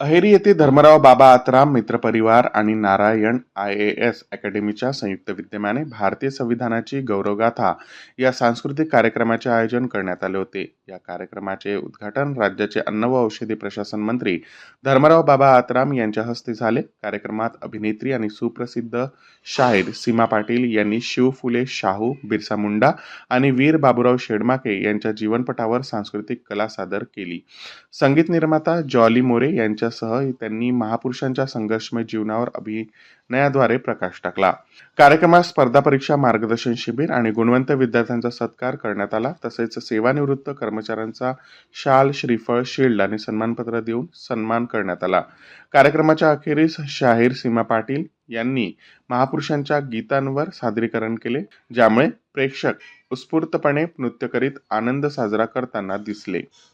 अहेरी येथे धर्मराव बाबा आत्राम मित्रपरिवार आणि नारायण आय ए एस अकॅडमीच्या संयुक्त विद्यमाने भारतीय संविधानाची गौरवगाथा या सांस्कृतिक कार्यक्रमाचे आयोजन करण्यात आले होते. या कार्यक्रमाचे उद्घाटन राज्याचे अन्न व औषधी प्रशासन मंत्री धर्मराव बाबा आतराम यांच्या हस्ते झाले. कार्यक्रमात अभिनेत्री आणि सुप्रसिद्ध शाहीर सीमा पाटील यांनी शिव फुले शाहू बिरसा मुंडा आणि वीर बाबूराव शेडमाके यांच्या जीवनपटावर सांस्कृतिक कला सादर केली. संगीत निर्माता जॉली मोरे यांच्या यांच्यासह त्यांनी महापुरुषांच्या संघर्षमय जीवनावर अभिनयाद्वारे प्रकाश टाकला. कार्यक्रमात स्पर्धा परीक्षा मार्गदर्शन शिबिर आणि गुणवंत विद्यार्थ्यांचा सत्कार करण्यात आला. तसेच सेवानिवृत्त कर्मचाऱ्यांचा शाल श्रीफळ शिल्ड आणि सन्मानपत्र देऊन सन्मान करण्यात आला. कार्यक्रमाच्या अखेरीस शाहीर सीमा पाटील यांनी महापुरुषांच्या गीतांवर सादरीकरण केले ज्यामुळे प्रेक्षक उत्स्फूर्तपणे नृत्य करीत आनंद साजरा करताना दिसले.